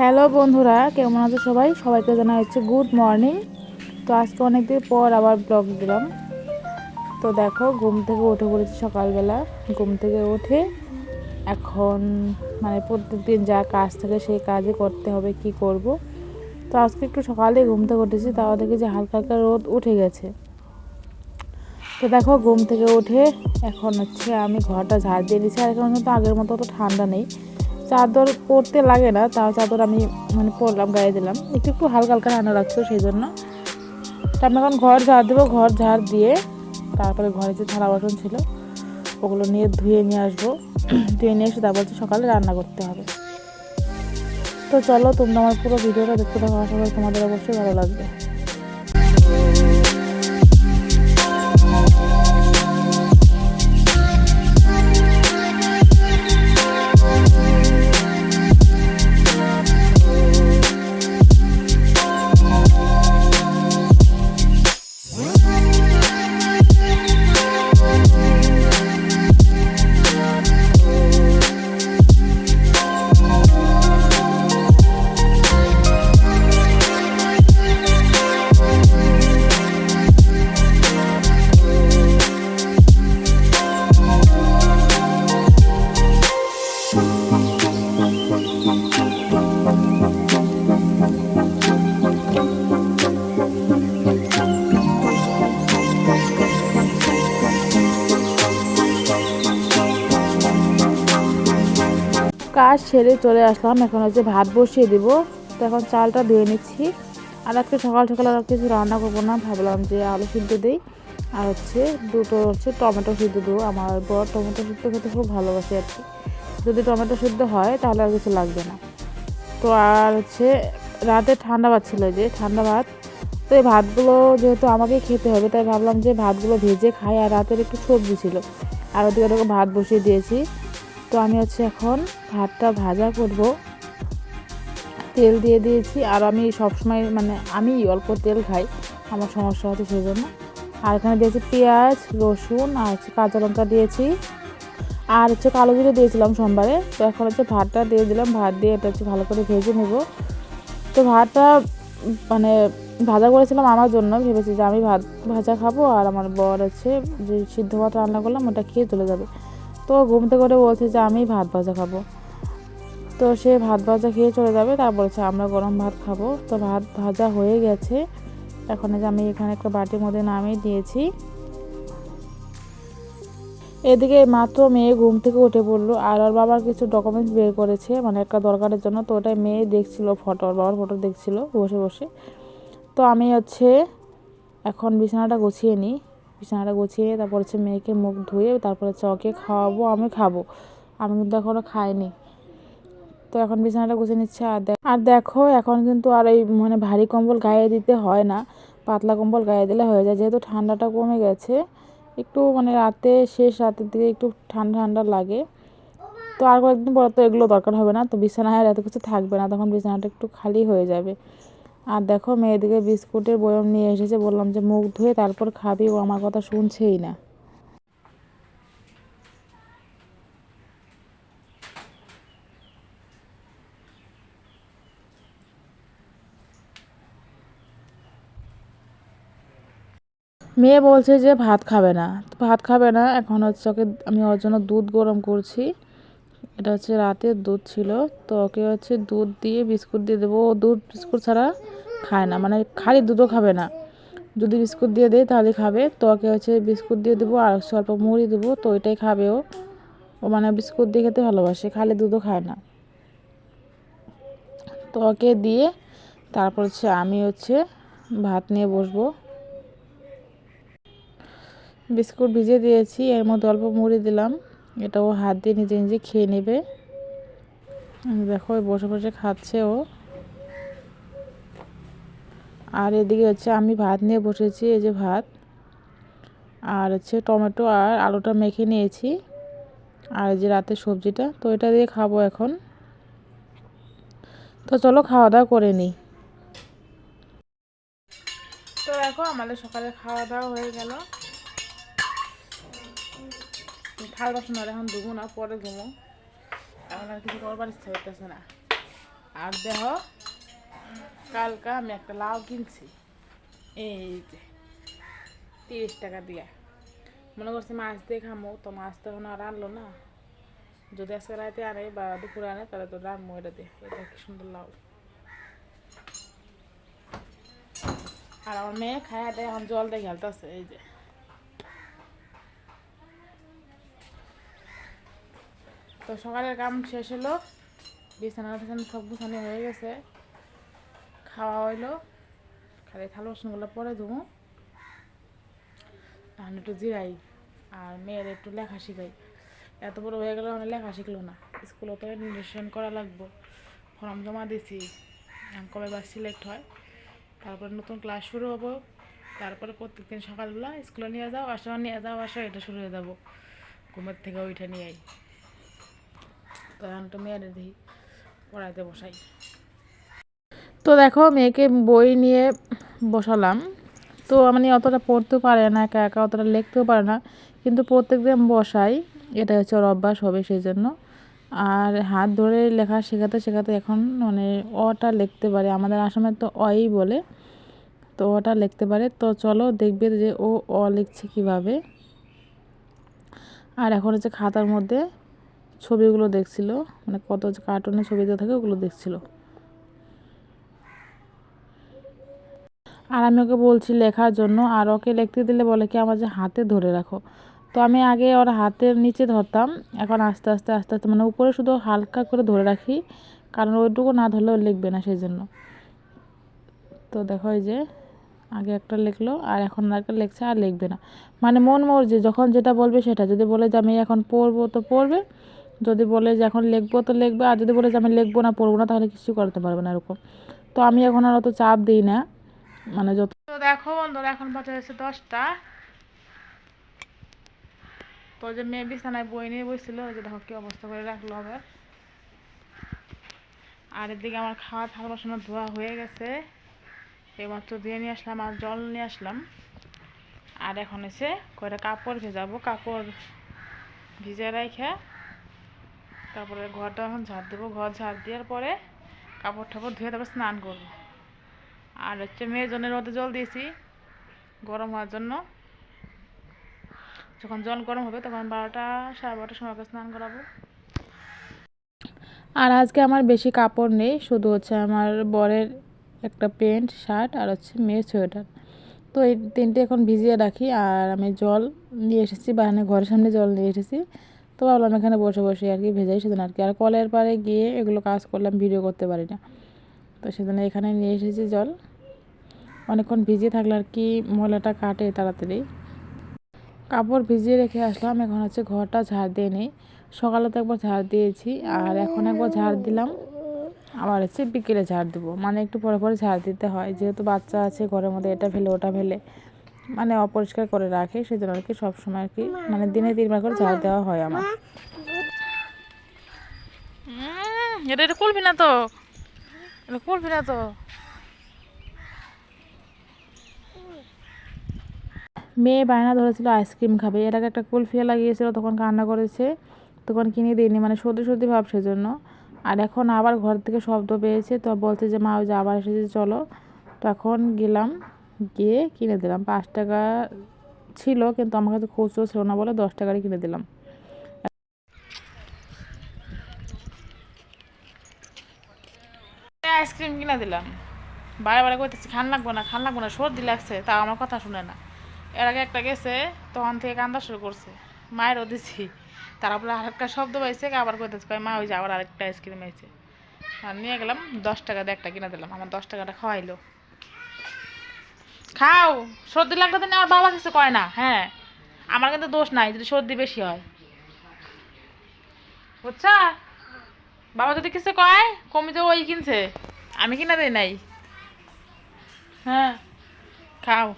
Hello বন্ধুরা, কেমন আছো সবাই? সবাইকে জানা হচ্ছে গুড মর্নিং তো আজকে অনেকদিন পর আবার ব্লগ দিলাম। তো দেখো, ঘুম থেকে উঠে পড়েছি সকালবেলা। ঘুম থেকে উঠে এখন মানে প্রত্যেকদিন যা কাজ থাকে সেই কাজই করতে হবে, কি করব। তো আজকে একটু সকালে ঘুম থেকে উঠেছি, তাও দেখি যে হালকা হালকা রোদ উঠে গেছে। তো দেখো, ঘুম থেকে উঠে এখন হচ্ছে আমি ঘরটা ঝাড় দিয়ে দিচ্ছি আর এখন কিন্তু আগের মতো অত ঠান্ডা নেই। চাদর পরতে লাগে না তাও চাদর আমি মানে পরলাম, গায়ে দিলাম। একটু একটু হালকা হালকা রান্না লাগছে সেই জন্য তো আমি এখন ঘর ঝাড় দেবো, ঘর ঝাড় দিয়ে তারপরে ঘরে যে থালা বাসন ছিল, ওগুলো নিয়ে ধুয়ে নিয়ে আসব। ধুয়ে নিয়ে এসে তারপর সকালে রান্না করতে হবে। তো চলো, তোমরা আমার পুরো ভিডিওটা দেখতে থাকো, আশা করি তোমাদের অবশ্যই ভালো লাগবে। কাজ সেরে চলে আসলাম। এখন হচ্ছে ভাত বসিয়ে দিব। তো এখন চালটা ধুয়ে নিচ্ছি। আর আজকে সকাল সকাল আর কিছু রান্না করব না। ভাবলাম যে আলু সিদ্ধ দিই। আর হচ্ছে দুটো হচ্ছে টমেটো সিদ্ধ দেবো। আমার বড় টমেটো সিদ্ধ খেতে খুব ভালোবাসে আর কি। যদি টমেটো সিদ্ধ হয়, তাহলে আর কিছু লাগবে না। তো আর হচ্ছে রাতে ঠান্ডা ভাত ছিল যে, ঠান্ডা ভাত। তো এই ভাতগুলো যেহেতু আমাকে খেতে হবে, তাই ভাবলাম যে ভাতগুলো ভেজে খাই। আর রাতের একটু সবজি ছিল। আর ওদিকে ওরকম ভাত বসিয়ে দিয়েছি। তো আমি হচ্ছে এখন ভাতটা ভাজা করব। তেল দিয়ে দিয়েছি আর আমি সবসময় মানে আমি অল্প তেল খাই, আমার সমস্যা হচ্ছে সেই জন্য আর এখানে দিয়েছি পেঁয়াজ, রসুন আর হচ্ছে কাঁচা লঙ্কা দিয়েছি। আর হচ্ছে কালো জিরে দিয়েছিলাম সোমবারে, তো এখন হচ্ছে ভাতটা দিয়ে দিলাম, ভাত দিয়ে এটা হচ্ছে ভালো করে ভেজে নেব। তো ভাতটা মানে ভাজা করেছিলাম আমার জন্য, ভেবেছি যে আমি ভাত ভাজা খাব আর আমার বর হচ্ছে যে সিদ্ধ ভাত রান্না করলাম ওটা খেয়ে চলে যাবে। তো ঘুম থেকে করে বলছে যে আমি ভাত ভাজা খাব। তো সে ভাত ভাজা খেয়ে চলে যাবে। তা বলছে, আমরা গরম ভাত খাব। তো ভাত ভাজা হয়ে গেছে। এখন যে আমি এখানে একটা বাটির মধ্যে নামিয়ে দিয়েছি। এদিকে মাত্র মেয়ে ঘুম থেকে উঠে পড়ল। আর ওর বাবার কিছু ডকুমেন্টস বের করেছে মানে একটা দরকারের জন্য। তো ওটাই মেয়ে দেখছিল ফটো ওর বাবার ফটো দেখছিল বসে বসে। তো আমি হচ্ছে এখন বিছানাটা গুছিয়ে নিই। বিছানাটা গুছিয়ে তারপর হচ্ছে মেয়েকে মুখ ধুয়ে তারপর হচ্ছে ওকে খাওয়াবো, আমি খাব। আমি কিন্তু এখনও খাইনি। তো এখন বিছানাটা গুছিয়ে নিচ্ছে আর দেখ আর দেখো, এখন কিন্তু আর এই মানে ভারী কম্বল গায়ে দিতে হয় না। পাতলা কম্বল গায়ে দিলে হয়ে যায়। যেহেতু ঠান্ডাটা কমে গেছে, একটু মানে রাতে, শেষ রাতের দিকে একটু ঠান্ডা ঠান্ডা লাগে। তো আর কয়েকদিন পরে তো এগুলো দরকার হবে না। তো বিছানায় আর এত কিছু থাকবে না। তখন বিছানাটা একটু খালি হয়ে যাবে। আর দেখো মেয়েদিকে বিস্কুটের বয়ম নিয়ে এসেছে, বললাম যে মুখ ধুয়ে তারপর খাবি, ও আমার কথা শুনছেই না। মেয়ে বলছে যে ভাত খাবে না। ভাত খাবে না, এখন হচ্ছে ওকে আমি ওর জন্য দুধ গরম করছি। এটা হচ্ছে রাতের দুধ ছিল, তো ওকে হচ্ছে দুধ দিয়ে বিস্কুট দিয়ে দেবো। ও দুধ, বিস্কুট ছাড়া খায় না মানে খালি দুধও খাবে না। যদি বিস্কুট দিয়ে দেয় তাহলে খাবে, তো ওকে হচ্ছে বিস্কুট দিয়ে দেবো আর অল্প মুড়ি দেবো, তো ওইটাই খাবে ও। ও মানে বিস্কুট দিয়ে খেতে ভালোবাসে, খালি দুধও খায় না। তো ওকে দিয়ে তারপর হচ্ছে আমি হচ্ছে ভাত নিয়ে বসবো। বিস্কুট ভিজে দিয়েছি, এর মধ্যে অল্প মুড়ি দিলাম। এটা ও হাত দিয়ে নিজে নিজে খেয়ে নেবে। দেখো, বসে বসে খাচ্ছে ও। আর এদিকে হচ্ছে আমি ভাত নিয়ে বসেছি, এই যে ভাত। আর হচ্ছে টমেটো আর আলুটা মেখে নিয়েছি। আর যে রাতের সবজিটা, তো এটা দিয়ে খাব এখন। তো চলো খাওয়া দাওয়া করে নিই। তো দেখো আমাদের সকালে খাওয়া দাওয়া হয়ে গেল। থাল বাসন আর এখন ধুবো না, পরে ঘুমো এখন আর কিছু করবার ইচ্ছা হইতেছে না। আর দেহ কালকা আমি একটা লাউ কিনছি। এই যে, তিরিশ টাকা দিয়ে। মনে করছি মাছ দিয়ে খামো, তো মাছ তো এখন আর আনলো না। যদি আজকে রাতে আনে বা দুপুরে আনে, তাহলে তো রান্নু এটা দিয়ে। এটা কি সুন্দর লাউ। আর আমার মেয়ে খায় দেয়, এখন জল দিয়ে খেলতেছে, এই যে। তো সকালের কাম শেষ হলো। বিছানা টিছানা সব গুছানো হয়ে গেছে। খাওয়া হইল। খালি থালা বাসনগুলো পরে ধুমো। এখন একটু জিরাই, আর মেয়ের একটু লেখা শিখাই। এত বড় হয়ে গেলে মানে লেখা শিখলো না। স্কুলে তো নির্দেশন করা লাগবো। ফর্ম জমা দিছি। কবে বার সিলেক্ট হয়। তারপরে নতুন ক্লাস শুরু হব। তারপরে প্রত্যেকদিন সকালবেলা স্কুলে নিয়ে যাও, আসো, নিয়ে যাও, আসো, এটা শুরু হয়ে যাব। ঘুমের থেকে ওইটা নিয়ে তো এখন তো মেয়ের দেখি, পড়াইতে বসাই। দেখো মেয়েকে বই নিয়ে বসালাম। তো মানে অতটা পড়তেও পারে না, একা একা অতটা লিখতেও পারে না। কিন্তু প্রত্যেক দিন বসাই এটা হচ্ছে ওর অভ্যাস হবে সেই জন্য আর হাত ধরে লেখা শেখাতে শেখাতে এখন মানে অটা লিখতে পারে, আমাদের আসামে তো অই বলে। তো ওটা লিখতে পারে। তো চলো দেখবে যে ও অ লিখছে কীভাবে। আর এখন হচ্ছে খাতার মধ্যে ছবিগুলো দেখছিল মানে কত কার্টুনের ছবি দেওয়া থাকে ওগুলো দেখছিল। আর আমি ওকে বলছি, লেখার জন্য। আর ওকে লিখতে দিলে বলে কি, আমার যে হাতে ধরে রাখো। তো আমি আগে ওর হাতের নিচে ধরতাম, এখন আস্তে আস্তে আস্তে আস্তে মানে উপরে শুধু হালকা করে ধরে রাখি, কারণ ওইটুকু না ধরলেও লিখবে না সেই জন্য তো দেখো যে, আগে একটা লিখলো, আর এখন আর একটা লিখছে, আর লিখবে না। মানে মন মর্জি, যখন যেটা বলবে সেটা। যদি বলে যে আমি এখন পড়ব তো পড়বে, যদি বলে যে এখন লিখব তো লিখবে, আর যদি বলে যে আমি লিখব না, পড়ব না, তাহলে কিছু করতে পারবে না এরকম। তো আমি এখন আর অত চাপ দিই না। মানে যত তো দেখো বন্ধুরা, এখন বাজে হচ্ছে দশটা। তো যে মেয়ে বিছানায় বই নিয়ে বসছিল, ওই যে দেখো কি অবস্থা করে রাখল আবার। আর এদিকে আমার খাওয়া থালা বাসন ধোয়া হয়ে গেছে। এইমাত্র দিয়ে নিয়ে আসলাম আর জল নিয়ে আসলাম। আর এখন এসে কয়টা কাপড় ভেজাবো, কাপড় ভিজে রেখে তারপরে ঘরটা এখন ঝাড় দেবো। ঘর ঝাড় দেওয়ার পরে কাপড় টাপড় ধুয়ে তারপর স্নান করব। আর হচ্ছে জন্য রোদে জল দিয়েছি, গরম হওয়ার জন্য। যখন জল গরম হবে তখন বারোটা, সাড়ে বারোটার সময় স্নান করাবো। আর আজকে আমার বেশি কাপড় নেই, শুধু হচ্ছে আমার বরের একটা প্যান্ট, শার্ট আর হচ্ছে মেয়ের সোয়েটার। তো এই তিনটে এখন ভিজিয়ে রাখি আর আমি জল নিয়ে এসেছি বাহানে ঘরের সামনে জল নিয়ে এসেছি। তো ভাবলাম এখানে বসে বসে আর কি ভেজাই সেদিন আর কি। আর কলের পাড়ে গিয়ে এগুলো কাজ করলাম ভিডিও করতে পারি না। তো সেজন্য এখানে নিয়ে এসেছি জল। অনেকক্ষণ ভিজিয়ে থাকলে আর কি ময়লাটা কাটে তাড়াতাড়ি। কাপড় ভিজিয়ে রেখে আসলাম, এখন হচ্ছে ঘরটা ঝাড় দিয়ে নেই। সকালে তো একবার ঝাড় দিয়েছি, আর এখন একবার ঝাড় দিলাম। আবার হচ্ছে বিকেলে ঝাড় দেবো মানে একটু পরে পরে ঝাড় দিতে হয়। যেহেতু বাচ্চা আছে, ঘরের মধ্যে এটা ফেলে, ওটা ফেলে মানে অপরিষ্কার করে রাখে সেই জন্য আর কি সবসময় আর কি মানে দিনে তিনবার করে ঝাড় দেওয়া হয় আমার। এটা এটা করবি না তো? এটা করবি না তো মেয়ে বায়না ধরেছিল আইসক্রিম খাবে। এর আগে একটা কুলফিয়া লাগিয়েছিল, তখন কান্না করেছে। তখন কিনে দিইনি মানে সর্দি সর্দি ভাব সেজন্য। আর এখন আবার ঘর থেকে শব্দ পেয়েছে, তো বলছে যে, মা, ওই যে আবার এসেছে, চলো। তখন গেলাম, গিয়ে কিনে দিলাম। পাঁচ টাকা ছিল, কিন্তু আমার কাছে খুচরো ছিল না বলে দশ টাকারই কিনে দিলাম। আইসক্রিম কিনে দিলাম। বারে বারে কইতেছি, খান লাগবো না, খান লাগবো না, সর্দি লাগছে, তাও আমার কথা শুনে না। এর আগে একটা গেছে, তখন থেকে কান্দা শুরু করছে। মায়েরও দিছি। তারপরে আরেকটা শব্দ পাইছে, আবার কইতেছে, কয় মা, ওই যে আবার আরেকটা আইসক্রিম আইছে। আর নিয়ে গেলাম, দশ টাকা দিয়ে একটা কিনে দিলাম, আমার দশ টাকাটা খাওয়াইলো। খাও, সর্দি লাগলে তো আমার বাবা কিছু কয় না হ্যাঁ আমার কিন্তু দোষ নাই, যদি সর্দি বেশি হয়। বুঝছা? বাবা যদি কিছু কয়? কমি তো ওই কিনছে। আমি কিনা দিই নাই। হ্যাঁ খাও।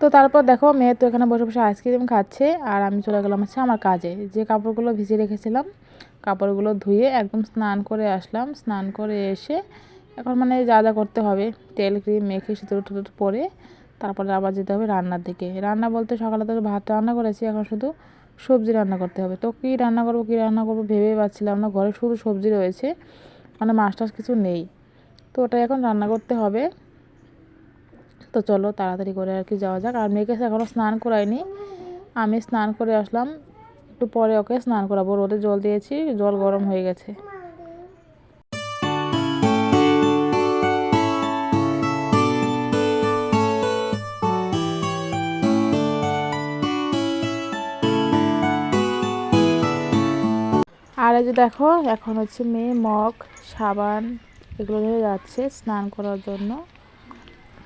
তো তারপর দেখো মেয়ে তো এখানে বসে বসে আইসক্রিম খাচ্ছে, আর আমি চলে গেলাম হচ্ছে আমার কাজে। যে কাপড়গুলো ভিজিয়ে রেখেছিলাম, কাপড়গুলো ধুয়ে একদম স্নান করে আসলাম। স্নান করে এসে এখন মানে যা যা করতে হবে, তেল, ক্রিম, মেখে সিঁদুর টুতুর পরে তারপরে আবার যেতে হবে রান্নার দিকে। রান্না বলতে সকালে তো ভাত রান্না করেছি, এখন শুধু সবজি রান্না করতে হবে। তো কী রান্না করব, কী রান্না করব ভেবে পাচ্ছিলাম না। ঘরে শুধু সবজি রয়েছে মানে মাছ টাছ কিছু নেই। তো ওটা এখন রান্না করতে হবে। তো চলো তাড়াতাড়ি করে আর কি যাওয়া যাক। আর মেয়েকে এখনও স্নান করাইনি আমি স্নান করে আসলাম। একটু পরে ওকে স্নান করাবো। রোদে জল দিয়েছি, জল গরম হয়ে গেছে। আর যে দেখো এখন হচ্ছে মেয়ে মগ সাবান এগুলো নিয়ে যাচ্ছে স্নান করার জন্য।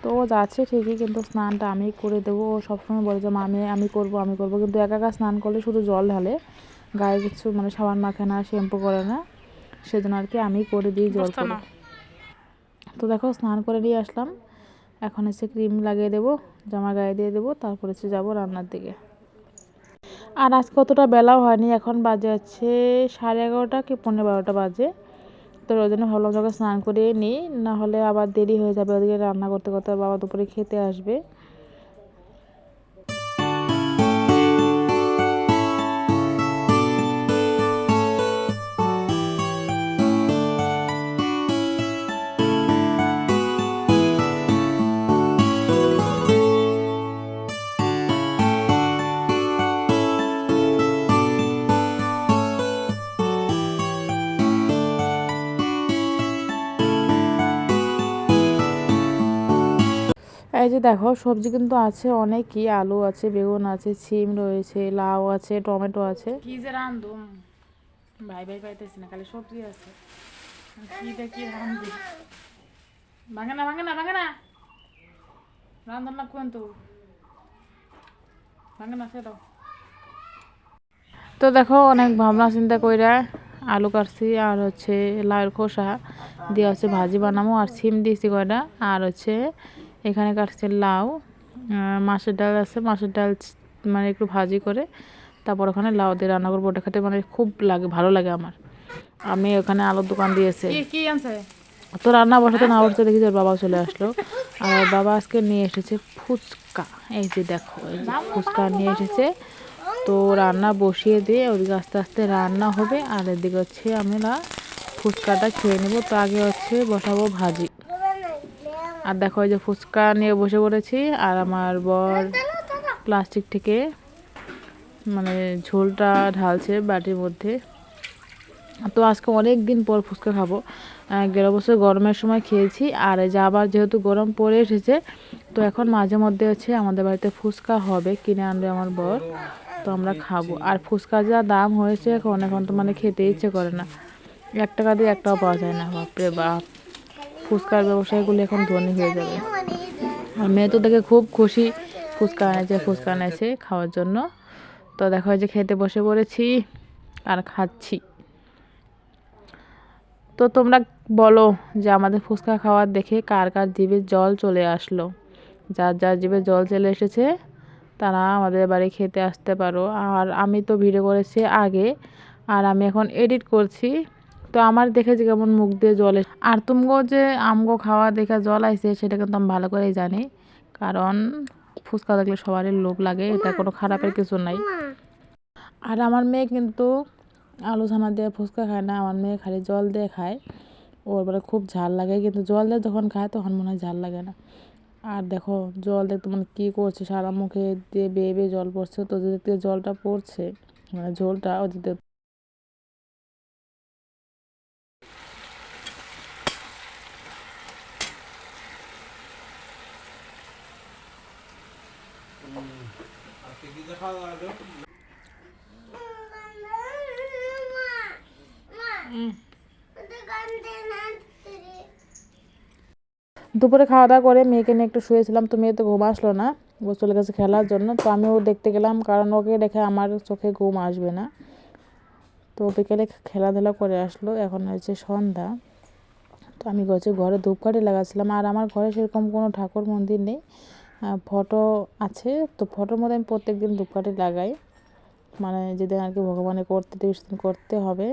তো ও যাচ্ছে ঠিকই কিন্তু স্নানটা আমি করে দেবো। ও সবসময় বলে যে মামি আমি করব আমি করব। কিন্তু একা একা স্নান করলে শুধু জল ঢালে গায়ে কিছু মানে সাবান মাখে না শ্যাম্পু করে না। সেজন্য আর কি আমি করে দিই জল করে। তো দেখো স্নান করে নিয়ে আসলাম। এখন এসে ক্রিম লাগিয়ে দেবো জামা গায়ে দিয়ে দেবো তারপর হচ্ছে যাব রান্নার দিকে। আর আজকে অতটা বেলাও হয়নি, এখন বাজে আছে সাড়ে এগারোটা কি পনেরো বারোটা বাজে। তো ওই জন্য ভাবলাম যখন স্নান করিয়ে নিই নাহলে আবার দেরি হয়ে যাবে ওদিকে রান্না করতে করতে, বাবা দুপুরে খেতে আসবে। এই যে দেখো সবজি কিন্তু আছে অনেকই আলু আছে বেগুন আছে সিম রয়েছে লাউ আছে টমেটো আছে। কি যে রান্ধুম ভাই ভাই পাইতেছি না খালি সবজি আছে। কি দেখি রান্ধি ভাঙে না ভাঙে না ভাঙে না। রান্ধন না কোন তো। ভাঙে না সে দাও। তো দেখো অনেক ভাবনা চিন্তা কইরা আলু কাটছি আর হচ্ছে লাউয়ের খোসা দিয়ে হচ্ছে ভাজি বানাবো আর সিম দিয়েছি কয়টা আর হচ্ছে এখানে কাটছে লাউ মাছের ডাল আছে মাছের ডাল মানে একটু ভাজি করে তারপর ওখানে লাউ দিয়ে রান্না করব। ওটা খেতে মানে খুব লাগে ভালো লাগে আমার। আমি ওখানে আলুর দোকান দিয়েছে। তো রান্না বসাতে না বসতে দেখি ওর বাবা চলে আসলো। আর বাবা আজকে নিয়ে এসেছে ফুচকা। এই যে দেখো এই যে ফুচকা নিয়ে এসেছে। তো রান্না বসিয়ে দিয়ে ওদিকে আস্তে আস্তে রান্না হবে। আর এদিকে হচ্ছে আমরা ফুচকাটা খেয়ে নেব। তো আগে হচ্ছে বসাবো ভাজি। আর দেখো যে ফুচকা নিয়ে বসে পড়েছি আর আমার বর প্লাস্টিক থেকে মানে ঝোলটা ঢালছে বাটির মধ্যে। তো আজকে অনেক দিন পর ফুচকা খাব। গেল বছর গরমের সময় খেয়েছি আর যে আবার যেহেতু গরম পড়ে এসেছে, তো এখন মাঝে মধ্যে হচ্ছে আমাদের বাড়িতে ফুচকা হবে কিনে আনবে আমার বর। তো আমরা খাব। আর ফুচকা যা দাম হয়েছে এখন এখন তো মানে খেতে ইচ্ছে করে না। এক টাকা দিয়ে একটাও পাওয়া যায় না, বাপরে বাপ। ফুচকার ব্যবসায়ীগুলো এখন ধনী হয়ে যাবে। আর মেয়ে তো দেখে খুব খুশি ফুচকা এনেছে ফুচকা এনেছে খাওয়ার জন্য। তো দেখো যে খেতে বসে পড়েছি আর খাচ্ছি। তো তোমরা বলো যে আমাদের ফুচকা খাওয়ার দেখে কার কার জিভে জল চলে আসলো। যার যার জিভে জল চলে এসেছে, তারা আমাদের বাড়ি খেতে আসতে পারো। আর আমি তো ভিডিও করেছি আগে, আর আমি এখন এডিট করছি। তো আমার দেখে যে কেমন মুখ দিয়ে জল আর তুমগো যে আমগো খাওয়া দেখে জল আইছে, সেটা কিন্তু আমি ভালো করেই জানি। কারণ ফুচকা দেখলে সবারই লোভ লাগে, এটা কোনো খারাপের কিছু নাই। আর আমার মেয়ে কিন্তু আলু ছানা দিয়ে ফুচকা খায় না, আমার মেয়ে খালি জল দিয়ে খায়। ওর বলে খুব ঝাল লাগে, কিন্তু জল দিয়ে যখন খায় তখন মনে হয় ঝাল লাগে না। আর দেখো, জল দেখতে মানে কী করছে, সারা মুখে দিয়ে বেয়ে বেয়ে জল পড়ছে। তো যেদিক থেকে জলটা পড়ছে মানে ঝোলটা ওদিক দিয়ে দুপুরে খাওয়া দাওয়া করে মেয়েকে নিয়ে একটু শুয়েছিলাম, তো মেয়ে তো ঘুম আসলো না। ও চলে গেছে খেলার জন্য, তো আমিও দেখতে গেলাম, কারণ ওকে দেখে আমার চোখে ঘুম আসবে না। তো বিকেলে খেলাধুলা করে আসলো, এখন হয়েছে সন্ধ্যা। তো আমি হচ্ছে ঘরে ধূপকাঠি লাগাচ্ছিলাম, আর আমার ঘরে সেরকম কোনো ঠাকুর মন্দির নেই ফটো আছে। তো ফটোর মধ্যে আমি প্রত্যেক দিন ধূপকাঠি লাগাই। মানে যেদিন আর কি ভগবানের করতে সেদিন করতে হবে